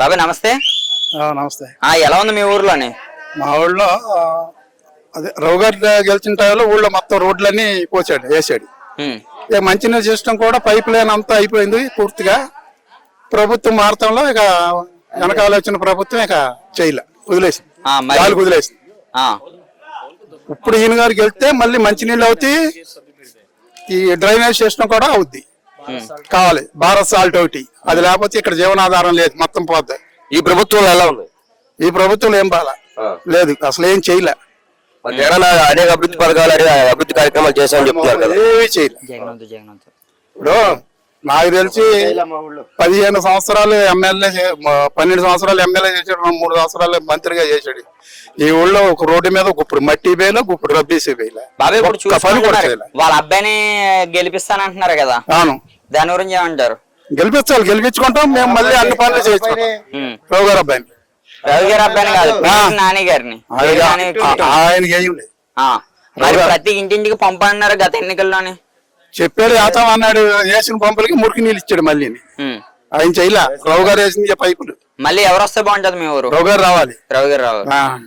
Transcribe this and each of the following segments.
బాబాయ్ నమస్తే. నమస్తే. ఎలా ఉంది మీ ఊర్లోని? మా ఊళ్ళో అదే రఘు గారు గెలిచిన టైంలో ఊళ్ళో మొత్తం రోడ్లన్నీ పోసాడు వేసాడు. ఇక మంచినీరు సిస్టమ్ కూడా పైప్ లైన్ అంతా అయిపోయింది పూర్తిగా. ప్రభుత్వం మారతంలో ఇక వెనకాల వచ్చిన ప్రభుత్వం ఇక చేయలే వదిలేసింది. గాలికి వదిలేసింది. ఇప్పుడు ఈయన గారికి వెళ్తే మళ్ళీ మంచినీళ్ళు అవుతాయి ఈ డ్రైనేజ్ సిస్టమ్ కూడా అవుద్ది. కావాలి. భారత్ సాల్ట్ ఒకటి. అది లేకపోతే ఇక్కడ జీవనాధారం లేదు. మొత్తం పోద్ది. ఈ ప్రభుత్వంలో ఎలా ఉంది? ఈ ప్రభుత్వం ఏం బాల? లేదు. అసలు ఏం చేయలే. జగన్ అనేక అభివృద్ధి పథకాలు అభివృద్ధి కార్యక్రమాలు చేశామని చెప్తున్నారు కదా. ఏమీ చేయలే. జగనంతు జగనంతు ఇప్పుడు నాకు తెలిసి పదిహేను సంవత్సరాలు ఎమ్మెల్యే పన్నెండు సంవత్సరాలు ఎమ్మెల్యే చేసాడు రెండు మూడు సంవత్సరాలు మంత్రిగా చేశాడు. ఈ ఊళ్ళో ఒక రోడ్డు మీద గుప్పుడు మట్టి వేయలే గుప్పుడు రబ్బీసి వేయలే. ఇప్పుడు వాళ్ళ అబ్బాయిని గెలిపిస్తానంటున్నారు కదా. అవును. దాని గురించి ఏమంటారు? గెలిపించాలి గెలిపించుకుంటాం. మేము మళ్ళీ అన్ని పనులు చేయించుకుంటాం ఉమ్, రావు గారు అబ్బాయిని. రవి గారి అబ్బాయిని కాదు నాని గారిని. ఆయన- మరి ప్రతి ఇంటింటికి పంపన్నారు గత ఎన్నికల్లోని? చెప్పాడు వేస్తాం అన్నాడు వేసిన పంపులకి మురికి నీళ్ళు ఇచ్చాడు మళ్ళీ ఆయన చేయలే. రావు గారు వేసింది పైపులు. మళ్ళీ ఎవరు వస్తే బాగుంటది మీ ఊరు? రావు గారు రావాలి. రవి గారు రావు ఆ.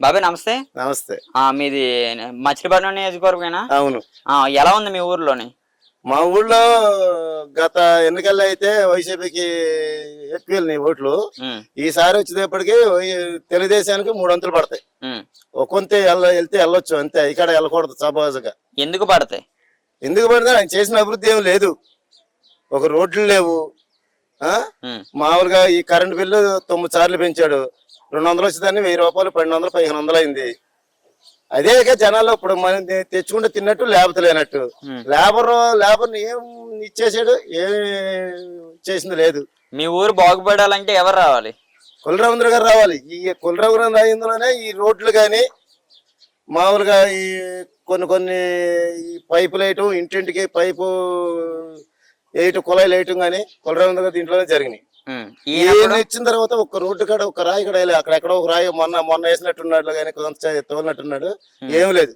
బాబాయ్ నమస్తే. నమస్తే. ఆ మీది మచిలీపట్నం నియోజకవర్గమేనా? అవును. ఆ, ఎలా ఉంది మీ ఊర్లోని? మా ఊళ్ళో గత ఎన్నికల్లో అయితే వైసీపీకి ఎక్కువ ఓట్లు. ఉమ్, ఈసారి వచ్చేటప్పటికి తెలుగుదేశానికి మూడు వంతులు పడతాయి. వెళ్ళ వెళ్తే వెళ్ళొచ్చు అంతే. ఇక్కడ వెళ్ళకూడదు సపోజ్గా ఎందుకు పడతాయి? ఎందుకు పడితే ఆయన చేసిన అభివృద్ధి ఏం లేదు. ఒక రోడ్లు లేవు. మామూలుగా ఈ కరెంట్ బిల్లు తొమ్మిది సార్లు పెంచాడు. రెండు వందలు వచ్చేదాన్ని వెయ్యి రూపాయలు పన్నెండు వందలు పదిహేను వందలు అయింది. అదే ఇక జనాలు ఇప్పుడు మనం తెచ్చుకుంటే తిన్నట్టు లేబర్ లేనట్టు. లేబర్ లేబర్ ఏం ఇచ్చేసాడు ఏం చేసింది లేదు. మీ ఊరు బాగుపడాలంటే ఎవరు రావాలి? కులరవీంద్ర గారు రావాలి. ఈ కులరవీంద్ర రాజేంద్రలోనే ఈ రోడ్లు కానీ మామూలుగా ఈ కొన్ని కొన్ని ఈ పైపు వేయటం ఇంటింటికి పైపు వేయటం కుళాయిలు వేయటం కానీ కులరవీంద్ర గారు దీంట్లోనే జరిగినాయి. ఈయన ఇచ్చిన తర్వాత ఒక రోడ్డు కాడ ఒక రాయి కూడా. అక్కడ ఎక్కడో ఒక రాయి మొన్న మొన్న వేసినట్టున్నాడు కానీ కొంత తోలినట్టున్నాడు. ఏం లేదు.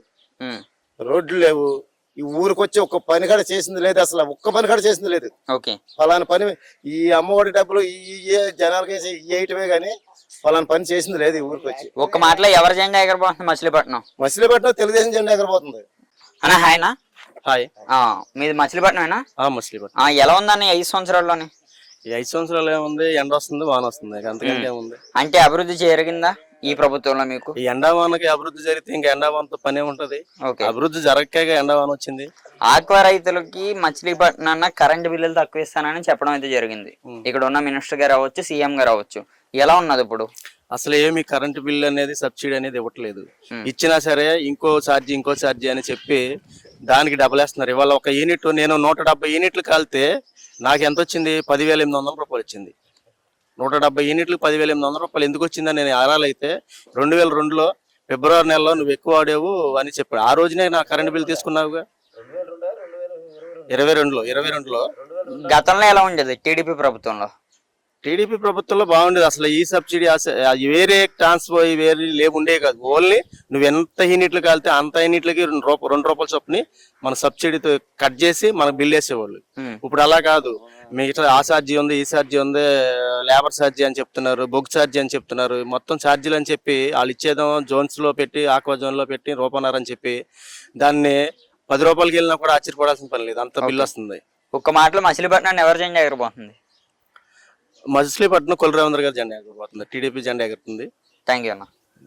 రోడ్లు లేవు. ఈ ఊరికి వచ్చి ఒక్క పని కాడ చేసింది లేదు అసలు. ఒక్క పని కాడ చేసింది లేదు. ఓకే. ఫలానా పని ఈ అమ్మఒడి డబ్బులు ఈ జనాలకి వేయటమే కానీ ఫలానా పని చేసింది లేదు ఈ ఊరికి వచ్చి ఒక్క మాటలో ఎవరి జెండా ఎగరబోతుంది మచిలీపట్నం? మచిలీపట్నం తెలుగుదేశం జెండా ఎగరబోతుంది. అన్న హాయ్నా హాయ్. ఆ, మీది మచిలీపట్నం. ఆ, ఎలా ఉందని ఐదు సంవత్సరాల్లోని? ఈ ఐదు సంవత్సరాలు ఏముంది? ఎండ వస్తుంది వాన వస్తుంది. ఇక అంతకంటే ఏముంది? అంటే అభివృద్ధి జరిగిందా ఈ ప్రభుత్వంలో మీకు? ఈ ఎండావానకి అభివృద్ధి జరిగితే ఇంకా ఎండావానతో పనే ఉంటది ఓకే. అభివృద్ధి జరగక ఎండావాన వచ్చింది. ఆక్వా రైతులకి మచిలీపట్నం కరెంట్ బిల్లులు తక్కువ ఇస్తానని చెప్పడం అయితే జరిగింది. ఇక్కడ ఉన్న మినిస్టర్ గారు అవ్వచ్చు సీఎం గారు అవ్వచ్చు ఎలా ఉన్నది ఇప్పుడు? అసలు ఏమి కరెంట్ బిల్ అనేది సబ్సిడీ అనేది ఇవ్వట్లేదు. ఇచ్చినా సరే ఇంకో ఛార్జీ ఇంకో ఛార్జీ అని చెప్పి దానికి డబల్ వేస్తున్నారు ఇవాళ ఒక యూనిట్ నేను నూట డెబ్బై యూనిట్లు కాలితే నాకు ఎంత వచ్చింది? పదివేల ఎనిమిది వందల రూపాయలు వచ్చింది. నూట డెబ్బై యూనిట్లు పదివేల ఎనిమిది వందల రూపాయలు. ఎందుకు వచ్చిందని నేను ఆరాలైతే రెండు వేల రెండులో ఫిబ్రవరి నెలలో నువ్వు ఎక్కువ వాడేవు అని చెప్పాడు. ఆ రోజునే నా కరెంట్ బిల్ తీసుకున్నావుగా? ఇరవై రెండులో ఇరవై రెండులో. గతంలో ఎలా ఉండేది టీడీపీ ప్రభుత్వంలో? టీడీపీ ప్రభుత్వంలో బాగుండేది. అసలు ఈ సబ్సిడీ వేరే ట్రాన్స్ఫర్ వేరే లేవు ఉండే కాదు. ఓన్లీ నువ్వు ఎంత యూనిట్లు కాలితే అంత యూనిట్లకి రెండు రూపాయలు రెండు రూపాయల చొప్పుని మన సబ్సిడీతో కట్ చేసి మనకు బిల్ వేసేవాళ్ళు. ఇప్పుడు అలా కాదు. మిగతా ఆ ఛార్జీ ఉంది ఈ ఛార్జీ ఉంది లేబర్ ఛార్జీ అని చెప్తున్నారు బొగ్ ఛార్జీ అని చెప్తున్నారు. మొత్తం ఛార్జీలు అని చెప్పి వాళ్ళు ఇచ్చేదో జోన్స్లో పెట్టి ఆక్వా జోన్లో పెట్టి రూపన్నారు అని చెప్పి దాన్ని పది రూపాయలకి వెళ్ళినా కూడా ఆశ్చర్యపడాల్సిన పని లేదు. అంత బిల్ వస్తుంది. ఒక్క మాటలో మచిలీపట్నం ఎవరి జెండా ఎగరబోతుంది మజిలీపట్నం కొలరావేంద్ర గారి జెండా ఎగరబోతుంది. టీడీపీ జెండా ఎగురుతుంది. థ్యాంక్ యూ అన్న.